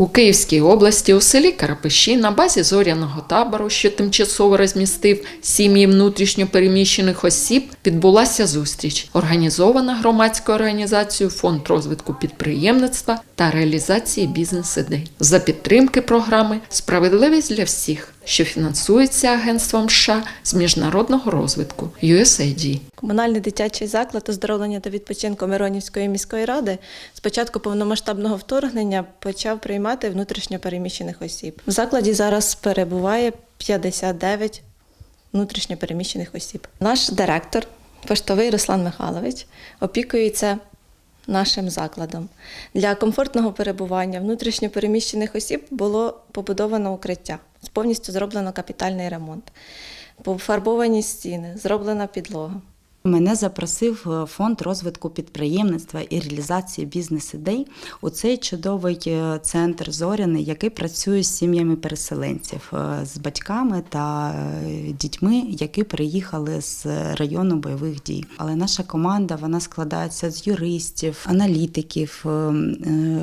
У Київській області у селі Карапиші на базі зоряного табору, що тимчасово розмістив сім'ї внутрішньопереміщених осіб, відбулася зустріч, організована громадською організацією Фонд розвитку підприємництва та реалізації бізнес-ідей за підтримки програми Справедливість для всіх, що фінансується Агентством США з міжнародного розвитку USAID. Комунальний дитячий заклад оздоровлення та відпочинку Миронівської міської ради з початку повномасштабного вторгнення почав приймати внутрішньо переміщених осіб. В закладі зараз перебуває 59 внутрішньо переміщених осіб. Наш директор, поштовий Руслан Михайлович, опікується нашим закладом. Для комфортного перебування внутрішньопереміщених осіб було побудовано укриття. Повністю зроблено капітальний ремонт. Пофарбовані стіни, зроблена підлога. Мене запросив е, фонд розвитку підприємництва і реалізації бізнес-ідей у цей чудовий е, центр зоряний, який працює з сім'ями переселенців, е, з батьками та дітьми, які приїхали з району бойових дій. Але наша команда вона складається з юристів, аналітиків,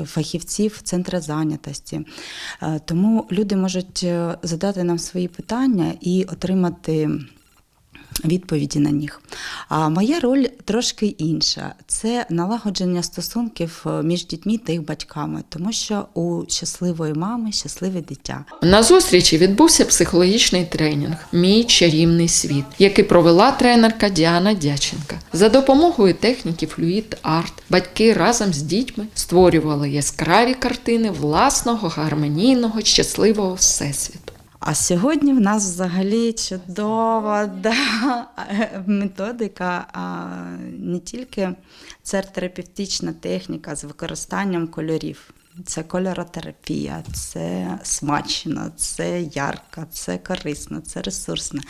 фахівців центру зайнятості. Тому люди можуть задати нам свої питання і отримати відповіді на них. А моя роль трошки інша: це налагодження стосунків е, між дітьми та їх батьками, тому що у щасливої мами щасливе дитя. На зустрічі відбувся психологічний тренінг Мій чарівний світ, який провела тренерка Діана Дяченка. За допомогою техніки Fluid Art батьки разом з дітьми створювали яскраві картини власного гармонійного щасливого всесвіту. А сьогодні в нас взагалі чудова да, методика, а не тільки це терапевтична техніка з використанням кольорів. Це кольоротерапія, це смачно, це ярко, це корисно, це ресурсно.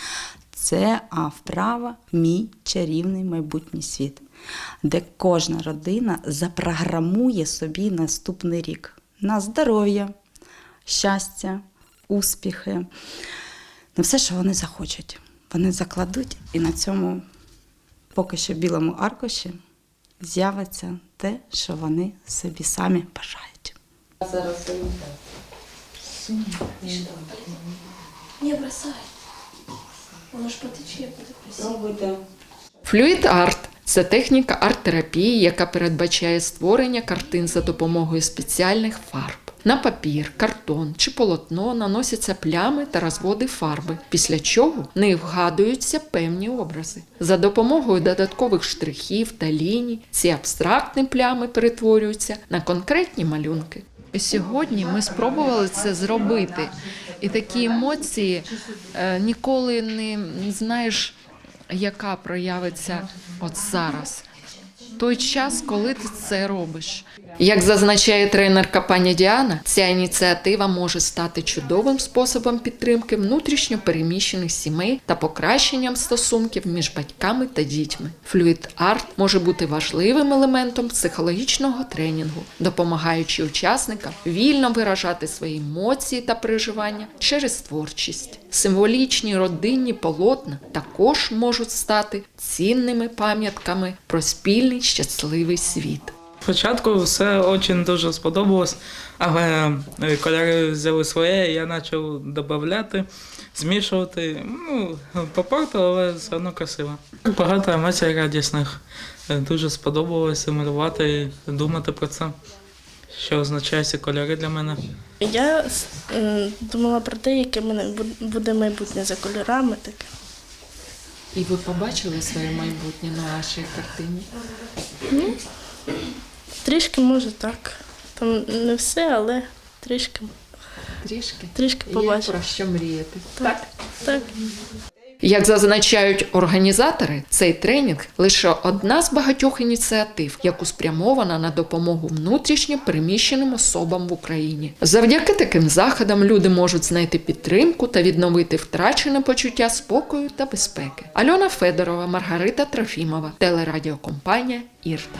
Це вправа мій чарівний майбутній світ, де кожна родина запрограмує собі наступний рік на здоров'я, щастя, успіхи, на все, що вони захочуть. Вони закладуть, і на цьому поки що білому аркуші з'явиться те, що вони собі самі бажають. Зараз Не бросай. Воно ж потече, буде красиво. Fluid Art – це техніка арт-терапії, яка передбачає створення картин за допомогою спеціальних фарб. На папір, картон чи полотно наносяться плями та розводи фарби, після чого не вгадуються певні образи. За допомогою додаткових штрихів та ліній ці абстрактні плями перетворюються на конкретні малюнки. Сьогодні ми спробували це зробити, і такі емоції е, ніколи не знаєш, яка проявиться от зараз. Той час, коли ти це робиш. Як зазначає тренерка пані Діана, ця ініціатива може стати чудовим способом підтримки внутрішньо переміщених сімей та покращенням стосунків між батьками та дітьми. Fluid Art може бути важливим елементом психологічного тренінгу, допомагаючи учасникам вільно виражати свої емоції та переживання через творчість. Символічні родинні полотна також можуть стати цінними пам'ятками про спільний щасливий світ. Спочатку все дуже дуже сподобалось, але е, кольори взяли своє, і я почав додати, змішувати. Ну, попортило, але все одно красиво. Багато емоцій радісних. Е, Дуже сподобалося малювати думати про це, що означає ці кольори для мене. Я думала про те, яке мене буде майбутнє за кольорами. Таке. І ви побачили своє майбутнє на вашій картині? Трішки може так. Там не все, але трішки, Трішки. трішки Є побачила. про що мріяти. Так. так. Як зазначають організатори, цей тренінг лише одна з багатьох ініціатив, яку спрямована на допомогу внутрішньо переміщеним особам в Україні. Завдяки таким заходам люди можуть знайти підтримку та відновити втрачене почуття спокою та безпеки. Альона Федорова, Маргарита Трофімова, телерадіокомпанія Ірта.